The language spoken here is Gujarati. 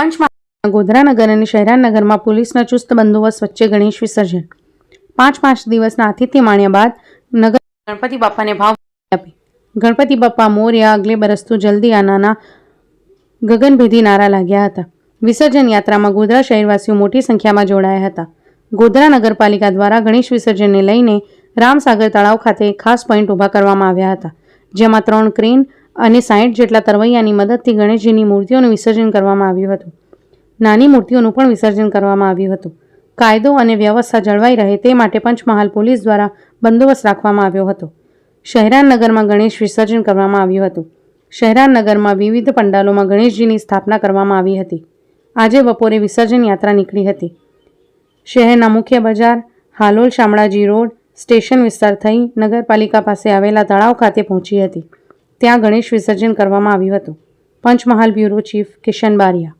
પંચમહાલ ગોધરાનગર અને શહેરાનગરમાં પોલીસના ચુસ્ત બંદોબસ્ત વચ્ચે ગણેશ વિસર્જન. પાંચ પાંચ દિવસના આતિથ્ય માણ્યા બાદ નગર ગણપતિ બાપાને ભાવ આપી. ગણપતિ બાપા મોર્યા અગલે બરસતું જલ્દી આનાના ગગનભેદી નારા લાગ્યા હતા. વિસર્જન યાત્રામાં ગોધરા શહેરવાસીઓ મોટી સંખ્યામાં જોડાયા હતા. ગોધરા નગરપાલિકા દ્વારા ગણેશ વિસર્જનને લઈને રામસાગર તળાવ ખાતે ખાસ પોઈન્ટ ઊભા કરવામાં આવ્યા હતા, જેમાં ત્રણ ક્રેન અને સાઠ જેટલા તરવૈયાની મદદથી ગણેશજીની મૂર્તિઓનું વિસર્જન કરવામાં આવ્યું હતું. નાની મૂર્તિઓનું પણ વિસર્જન કરવામાં આવ્યું હતું. કાયદો અને વ્યવસ્થા જળવાઈ રહે તે માટે પંચમહાલ પોલીસ દ્વારા બંદોબસ્ત રાખવામાં આવ્યો હતો. શહેરાનગરમાં ગણેશ વિસર્જન કરવામાં આવ્યું હતું. શહેરાનગરમાં વિવિધ પંડાલોમાં ગણેશજીની સ્થાપના કરવામાં આવી હતી. આજે બપોરે વિસર્જન યાત્રા નીકળી હતી. શહેરના મુખ્ય બજાર, હાલોલ શામળાજી રોડ, સ્ટેશન વિસ્તાર થઈ નગરપાલિકા પાસે આવેલા તળાવ ખાતે પહોંચી હતી. ત્યાં ગણેશ વિસર્જન કરવામાં આવ્યું હતું. Panchmahal bureau chief Kishan Baria